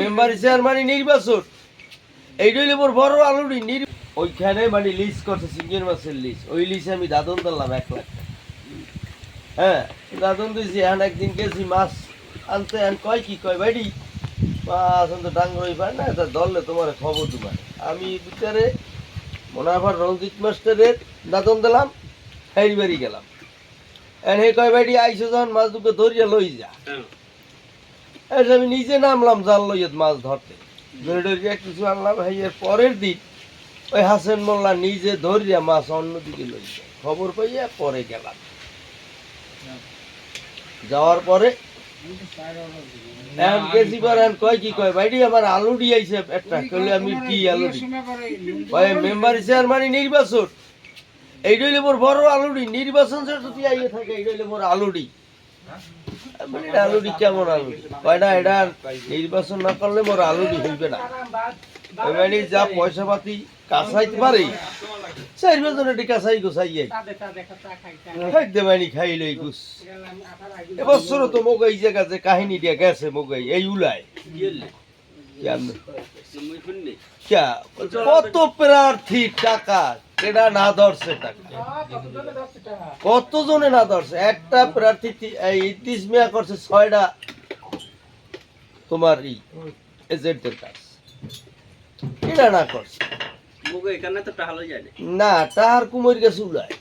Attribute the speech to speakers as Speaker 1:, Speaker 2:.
Speaker 1: Member চেয়ারম্যানই নির্বাচন। মোর বড় ওইখানে মানে লিস্ট করছে সিঙ্গের মাছের লিস্ট ওই লিস্টে আমি দাদন এক লাখ। হ্যাঁ দাদন দিয়েছি এখন একদিন গেছি মাছ আনতে। এখন কয় কি কয় বাইডি মাছ আনতে ডাঙ্গরই পায় না, তা ধরলে তোমার খবর তোমার আমি বিচারে মনে হয় রঞ্জিত মাস্টারের দাদন দিলাম হেরি বাড়ি গেলাম। এখন হে কয় বাইডি আইসো যখন মাছ দুটো ধরিয়া লই যা। এসে আমি নিজে নামলাম জাল লইয়া মাছ ধরতে। ধরে ধরে কিছু আনলাম এই এর পরের দিন ওই হাসেন মোল্লা নিজে ধরিয়া মাছ অন্যদিকে লই খবর পাইয়া পরে গেলাম। যাওয়ার পরে এখন গেছি পরে এখন কয় কি কয় বাইডি আমার আলু একটা আমি কি আলু ভাই মেম্বার চেয়ারম্যানই নির্বাচন। মোর বড় আলুডি নির্বাচন আইয়ে থাকে মোর আলুডি মানে এটা কেমন আলুডি কয় না এটা নির্বাচন না করলে মোর আলুডি হইবে না। ওই মানে যা পয়সা পাতি পারে চার বছর এটি কাছাই গোছাইয়ে খাইতে খাইলে গুছ এবছর তো মোক এই জায়গা যে কাহিনী দিয়া গেছে মোক এই- উলায়। কত প্রার্থী টাকা? কেডা না ধরছে টাকা কত জনে না ধরছে? একটা প্রার্থী ইতিস মিয়া করছে ছয়টা তোমার ই এজেন্টের কাজ। এটা না করছে। না। তাহার কুমোর গেছে উলায়